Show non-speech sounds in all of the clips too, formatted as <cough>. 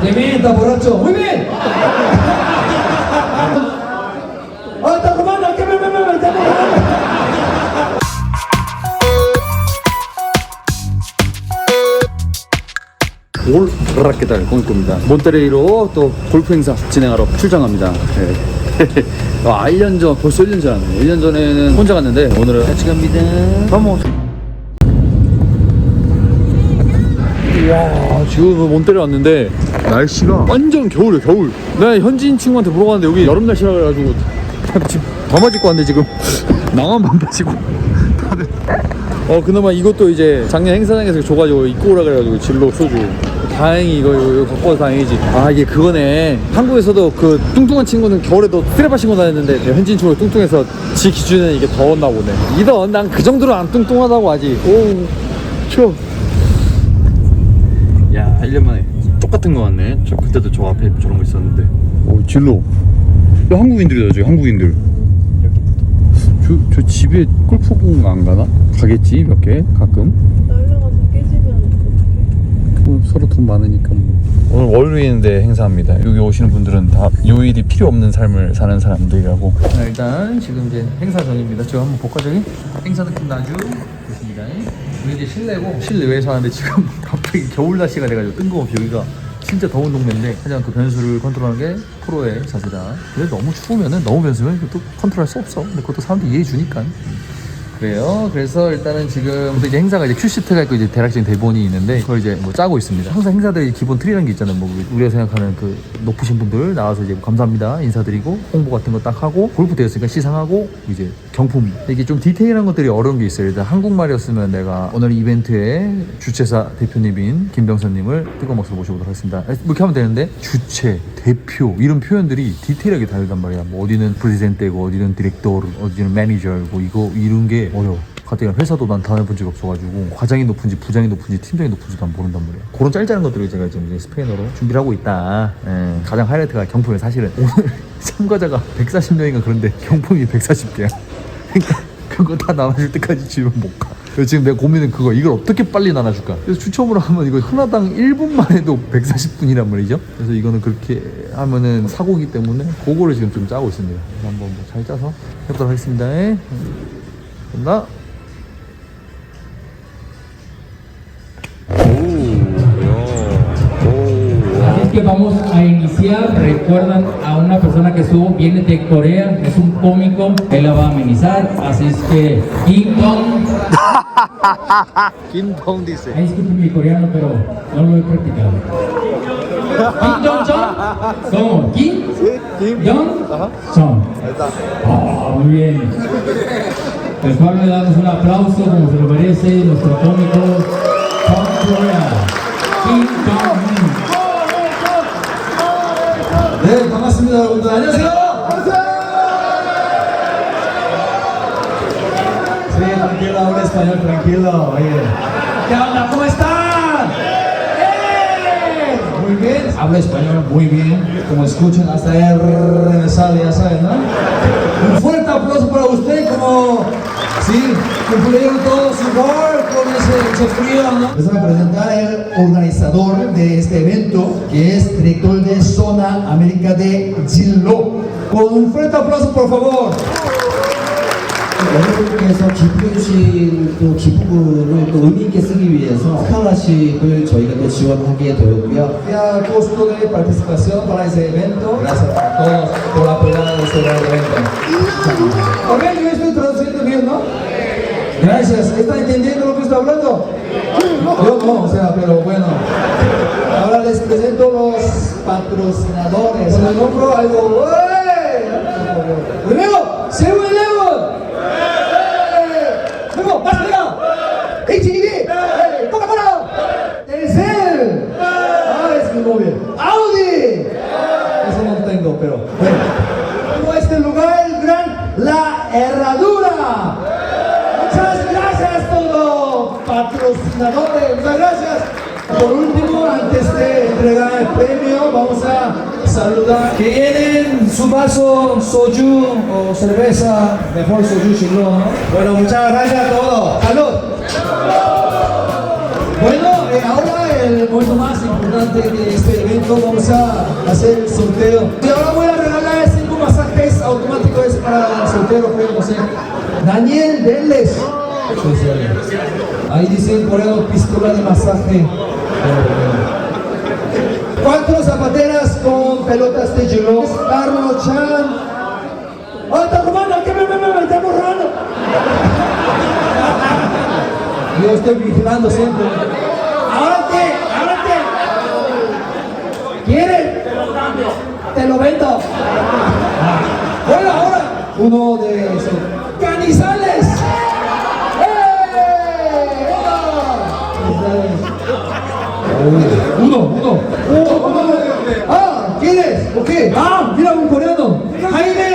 Muy bien. ¡Ah, está robando! ¿Qué me, me, me, me está robando? 올라락게달 공입니다 몬테레이로 또 골프 행사 진행하러 출장합니다. 네. 아, 1년 전, 벌써 1년 전. 1년 전에는 혼자 갔는데 오늘은 같이 갑니다. 가 모. 와, 지금 몬테레 왔는데 날씨가 완전 겨울이야, 겨울. 내가 현지인 친구한테 물어봤는데 여기 여름 날씨라 그래가지고 <laughs> 지금 더마 입고 왔는데 지금. <laughs> 나만 반바지고. 다들 <laughs> 어 그나마 이것도 이제 작년 행사장에서 줘가지고 입고 오라 그래가지고 진로 소주. 다행히 이거, 이거, 이거 갖고 와서 다행이지. 아 이게 그거네. 한국에서도 그 뚱뚱한 친구는 겨울에도 스트레파 신고 다녔는데 현진 친구가 뚱뚱해서 지 기준에는 이게 더웠나 보네. 이더 난그 정도로 안 뚱뚱하다고 하지 오 추워 야 1년 만에 똑같은 거 같네. 저 그때도 저 앞에 저런 거 있었는데. 오 진로. 저 한국인들이다 저 한국인들. 저, 저 집에 골프공 안 가나? 가겠지 몇 개? 가끔? 날려가서 깨지면 뭐 서로 돈 많으니까 뭐. 오늘 월요일인데 행사합니다. 여기 오시는 분들은 다 요일이 필요 없는 삶을 사는 사람들이라고. 일단 지금 이제 행사 전입니다. 저 한번 저기? 행사 느낌 나죠? 좋습니다. 여기 이제 실내고 실내외에서 하는데 지금 <laughs> 갑자기 겨울 날씨가 돼가지고 뜬금없이 여기가 진짜 더운 동네인데 하지만 그 변수를 컨트롤하는 게 프로의 자세다. 근데 너무 추우면은 너무 변수면 그것도 컨트롤할 수 없어. 근데 그것도 사람들이 이해해 주니까. 그래요. 그래서 일단은 지금 이제 행사가 이제 큐시트가 있고 이제 대략적인 대본이 있는데 그걸 이제 뭐 짜고 있습니다. 항상 행사들이 기본 틀이라는 게 있잖아요. 뭐 우리가 생각하는 그 높으신 분들 나와서 이제 감사합니다 인사드리고 홍보 같은 거 딱 하고 골프 되었으니까 시상하고 이제 경품 이게 좀 디테일한 것들이 어려운 게 있어요. 일단 한국말이었으면 내가 오늘 이벤트의 주최사 대표님인 김병선님을 뜨거운 박수로 모셔보도록 하겠습니다. 뭐 이렇게 하면 되는데 주최, 대표 이런 표현들이 디테일하게 다르단 말이야. 뭐 어디는 프레지덴트고 어디는 디렉터르, 어디는 매니저고 이거 이런 게 어려워. 가뜩이나 회사도 난 다녀본 적이 없어가지고 과장이 높은지 부장이 높은지 팀장이 높은지도 난 모른단 말이야. 그런 짤짤한 것들을 제가 지금 이제 스페인어로 준비를 하고 있다. 예, 가장 하이라이트가 경품이 사실은. <laughs> 오늘 참가자가 140명인가 그런데 경품이 140개야. 그러니까 그거 다 나눠줄 때까지 집에 못가. 지금 내 고민은 그거 이걸 어떻게 빨리 나눠줄까? 그래서 추첨으로 하면 이거 하나당 1분만 해도 140분이란 말이죠. 그래서 이거는 그렇게 하면은 사고기 때문에 그거를 지금 좀 짜고 있습니다. 한번 뭐 잘 짜서 해보도록 하겠습니다 Bunda uh, que vamos a iniciar, recuerdan a una persona que estuvo, viene de Corea, es un cómico, él la va a amenizar, así es que Kim Dong. <laughs> Kim Dong dice. Ay, disculpen mi coreano, pero no lo he practicado. Kim Dong Chong. ¿Cómo? Kim. Sí, Kim. Dong. Chong. Ahí está. Oh, muy bien. Pues Pablo le damos un aplauso como se lo merece nuestro cómico From Korea, Kim Dong. 네, 반갑습니다, 여러분들. 안녕하세요. Sí, tranquilo, habla español, tranquilo. Oye. ¿Qué onda? ¿Cómo están? ¡Eh! Muy bien. Habla español muy bien. Como escuchan, hasta R me sale, ya saben, ¿no? Un fuerte aplauso para usted, Sí, cumplieron todo su con ese, ese frío, ¿no? A presentar el organizador de este evento, que es director de Zona América de Jinlo. Con un fuerte aplauso, por favor. 여러분께서 기부해주신 또 기부금을 또 의미있게 쓰기 위해서 스칼라십을 저희가 또 지원하게 되었고요. Ya costo de participación para ese evento. Gracias a todos por apoyar este gran evento. Ok, yo estoy traduciendo bien, ¿no? Gracias. ¿Está entendiendo lo que estoy hablando? Yo no, o sea, pero bueno. Ahora les presento los patrocinadores. Cuando compro algo, ¡eh! Pero este lugar, el gran La Herradura. Muchas gracias a todos patrocinadores. Muchas gracias. Por último, antes de entregar el premio, vamos a saludar. ¿Quieren su vaso soju o cerveza? Mejor soju chilo, ¿no? Bueno, muchas gracias a todos. ¡Salud! El momento más importante de este evento. Vamos a hacer el sorteo. Y ahora voy a regalar cinco masajes automáticos para el soltero, creo, no sé. Daniel Vélez. Ahí dice en coreano pistola de masaje. Cuatro zapateras con pelotas de hielo. Carlos Chan. ¡Oh, está robando! ¿Qué me, me, me, me está borrando? Yo estoy vigilando siempre. ¡Ahora qué! ¡Ahora qué! ¿Quieres? Te lo cambio. Lo vendo. Bueno, ahora. Uno de esos. ¡Canizales! ¡Eh! ¡Uno! Uno, uno. uno. Ah, ¿quieres? ¿O qué? Ah, mira un coreano. Jaime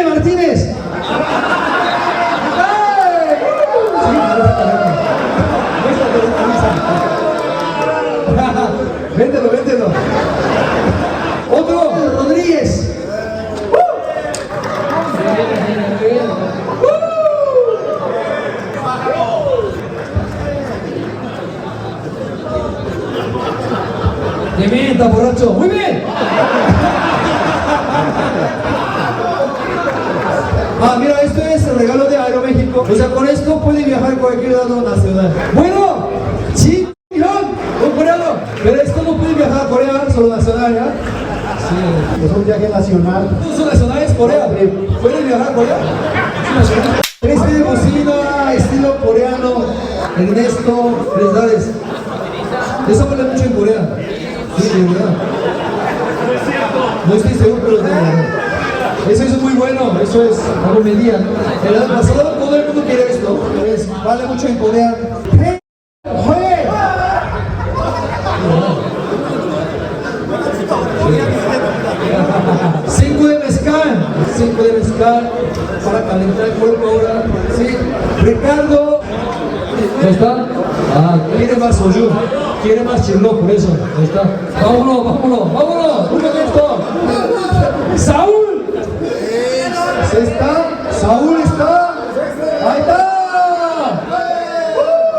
O sea, con esto puede viajar cualquier lado nacional. Bueno, sí, un coreano. Pero esto no puede viajar a Corea, solo nacional, ¿ya? Sí, es un viaje nacional. ¿Todos son nacionales Corea? ¿Pueden viajar a Corea? Este bocina estilo coreano, Ernesto, felicidades. Eso vale mucho en Corea. Sí, de verdad. No estoy seguro, pero de verdad. Eso es muy bueno, eso es algo medía. El año pasado todo el mundo quiere esto. Es- vale mucho en Corea. Cinco de mezcal, cinco de mezcal para calentar el cuerpo ahora. Sí, Ricardo, ¿no está? Ah, quiere más soyu, quiere más chilo, por eso, ¿no está? Vámonos, vámonos, vámonos. Saúl, ¿se está? Saúl está, ahí está.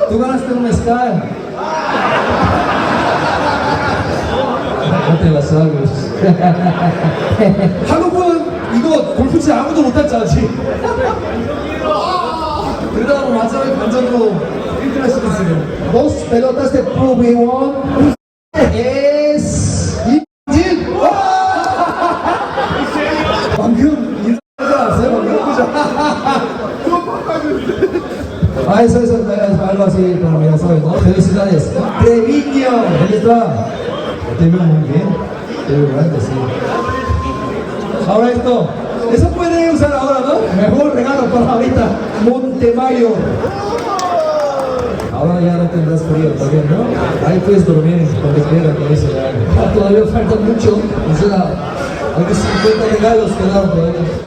Tú ganaste un mezcal. No te la sabes. 한국은 이거 골프치 아무도 못했잖아 지금. 그러다가 마지막에 반전으로 1등 할 수도 있어요. Dos pelotas de Pro V1 Ah, eso, eso, algo así para mí, ¿sabes? ¿no? Felicidades. Treviño, ahí está. Te veo muy bien. Te veo grande, sí. Ahora esto. Eso puede usar ahora, ¿no? Mejor regalo para ahorita. Montemayo. Ahora ya no tendrás frío también, ¿no? Ahí puedes dormir cuando quieras con eso ya. Ah, Todavía falta mucho. O sea, hay que 50 regalos quedaron todavía.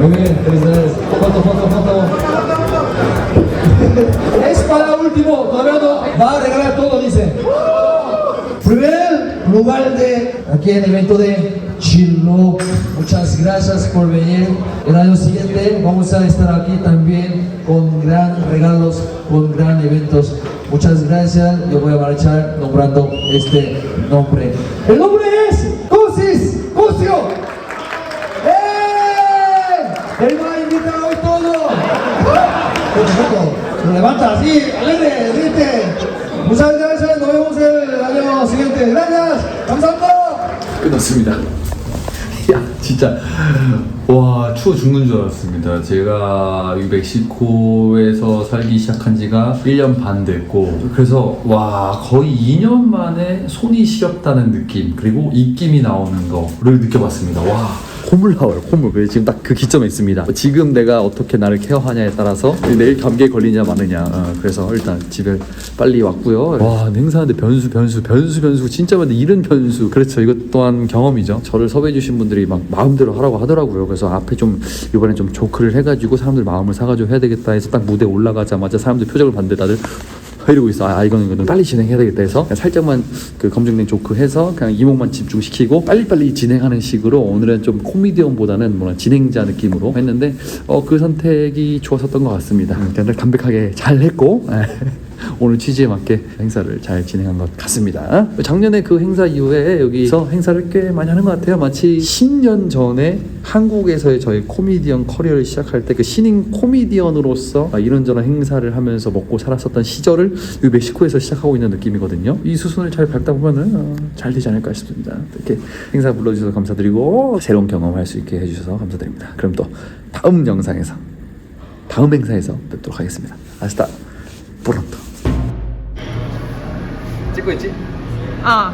Muy bien, felicidades. Foto, foto, foto. <laughs> es para último, todavía. Va a regalar todo, dice. Primer lugar de aquí en el evento de Chilo. Muchas gracias por venir. El año siguiente vamos a estar aquí también con gran regalos, con gran eventos. Muchas gracias. Yo voy a marchar nombrando este nombre. El nombre es Cosis Cosio. ¡Eh! Él va a invitar hoy todo. Se levanta así, alegre, ríete. Muchas gracias, nos vemos el año siguiente. Gracias, 감사합니다. 끝났습니다. 야 진짜 와 추워 죽는 줄 알았습니다. 제가 이 멕시코에서 살기 시작한 지가 1년 반 됐고 그래서 와 거의 2년 만에 손이 시렵다는 느낌 그리고 입김이 나오는 거를 느껴봤습니다. 와 콧물 나와요 콧물 왜 지금 딱 그 기점에 있습니다. 지금 내가 어떻게 나를 케어하냐에 따라서 내일 감기에 걸리냐 마느냐. 어, 그래서 일단 집에 빨리 왔고요. 와 행사하는데 변수 변수 변수 변수. 진짜 많은데 이런 변수. 그렇죠. 이것 또한 경험이죠. 저를 섭외해 주신 분들이 막 마음대로 하라고 하더라고요. 그래서 앞에 좀 이번에 좀 조크를 해가지고 사람들 마음을 사가지고 해야 되겠다 해서 딱 무대 올라가자마자 사람들 표정을 봤는데 다들 이러고 있어. 아 이거는 이거는 빨리 진행해야 되겠다 해서 살짝만 그 검증된 조크 해서 그냥 이목만 집중시키고 빨리빨리 진행하는 식으로 오늘은 좀 코미디언보다는 뭐라 진행자 느낌으로 했는데 어 그 선택이 좋았었던 것 같습니다. 음, 그냥 담백하게 잘 했고. <laughs> 오늘 취지에 맞게 행사를 잘 진행한 것 같습니다. 작년에 그 행사 이후에 여기서 행사를 꽤 많이 하는 것 같아요. 마치 10년 전에 한국에서의 저희 코미디언 커리어를 시작할 때 그 신인 코미디언으로서 이런저런 행사를 하면서 먹고 살았었던 시절을 이 멕시코에서 시작하고 있는 느낌이거든요. 이 수순을 잘 밟다 보면은 어, 잘 되지 않을까 싶습니다. 이렇게 행사 불러주셔서 감사드리고 새로운 경험할 수 있게 해주셔서 감사드립니다. 그럼 또 다음 영상에서 다음 행사에서 뵙도록 하겠습니다. 아스타 프론토. 찍고 있지? Ah,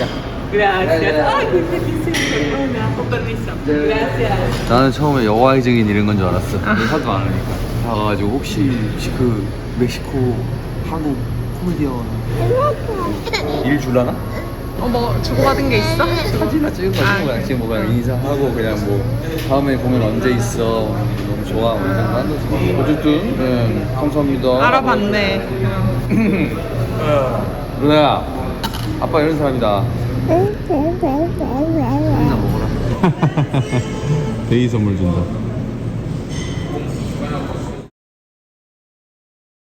야. gracias. Ay, qué felicito. Hola, con permiso. Gracias. 나는 처음에 여가의 증인 이런 건 줄 알았어. 하도 안 하니까. 가가지고 혹시 그 멕시코 한국 코미디언 일 줄라나? 어, 뭐 주고받은 게 있어? 사진이나 찍은 거 찍은 거야. 지금 뭐 그냥 인사하고 그냥 뭐 다음에 공연 언제 있어? 너무 좋아. 뭐 이런 거 하는 거지. 어쨌든 네, 감사합니다. 알아봤네. <laughs> 루나야, 아빠 이런 사람이다. 인사 먹어라. <laughs> <laughs> 데이 선물 준다.